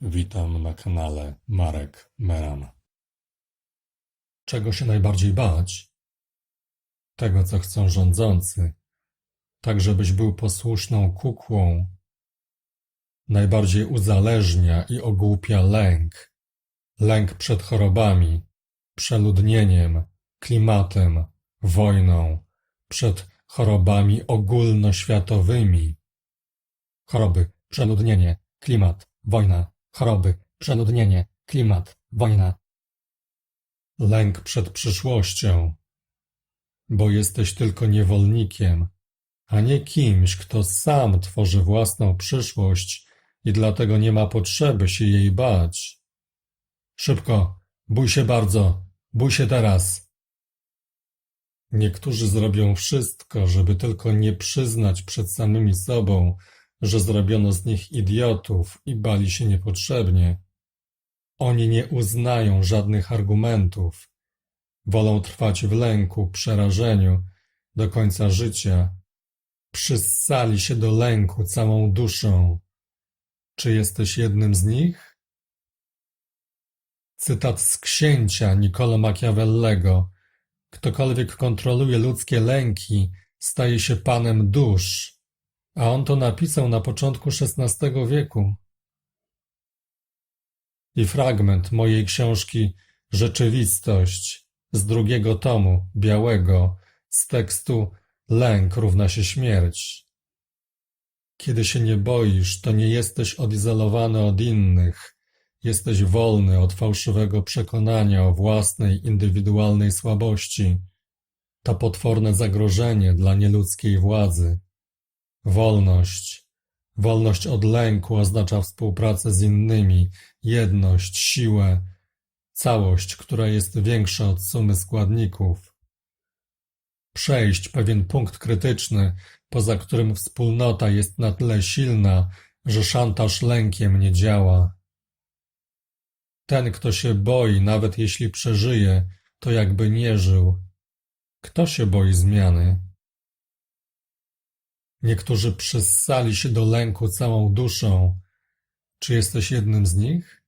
Witam na kanale Marek Meran. Czego się najbardziej bać? Tego, co chcą rządzący, tak żebyś był posłuszną kukłą. Najbardziej uzależnia i ogłupia lęk. Lęk przed chorobami, przeludnieniem, klimatem, wojną, przed chorobami ogólnoświatowymi. Choroby, przeludnienie, klimat, wojna, choroby, przeludnienie, klimat, wojna. Lęk przed przyszłością, bo jesteś tylko niewolnikiem, a nie kimś, kto sam tworzy własną przyszłość i dlatego nie ma potrzeby się jej bać. Szybko, bój się bardzo, bój się teraz. Niektórzy zrobią wszystko, żeby tylko nie przyznać przed samymi sobą, że zrobiono z nich idiotów i bali się niepotrzebnie. Oni nie uznają żadnych argumentów. Wolą trwać w lęku, przerażeniu do końca życia. Przyssali się do lęku całą duszą. Czy jesteś jednym z nich? Cytat z księcia Niccolo Machiavellego. Ktokolwiek kontroluje ludzkie lęki, staje się panem dusz. A on to napisał na początku XVI wieku. I fragment mojej książki Rzeczywistość z drugiego tomu, białego, z tekstu Lęk równa się śmierć. Kiedy się nie boisz, to nie jesteś odizolowany od innych. Jesteś wolny od fałszywego przekonania o własnej indywidualnej słabości. To potworne zagrożenie dla nieludzkiej władzy. Wolność. Wolność od lęku oznacza współpracę z innymi, jedność, siłę, całość, która jest większa od sumy składników. Przejść pewien punkt krytyczny, poza którym wspólnota jest na tyle silna, że szantaż lękiem nie działa. Ten, kto się boi, nawet jeśli przeżyje, to jakby nie żył. Kto się boi zmiany? Niektórzy przyssali się do lęku całą duszą. Czy jesteś jednym z nich?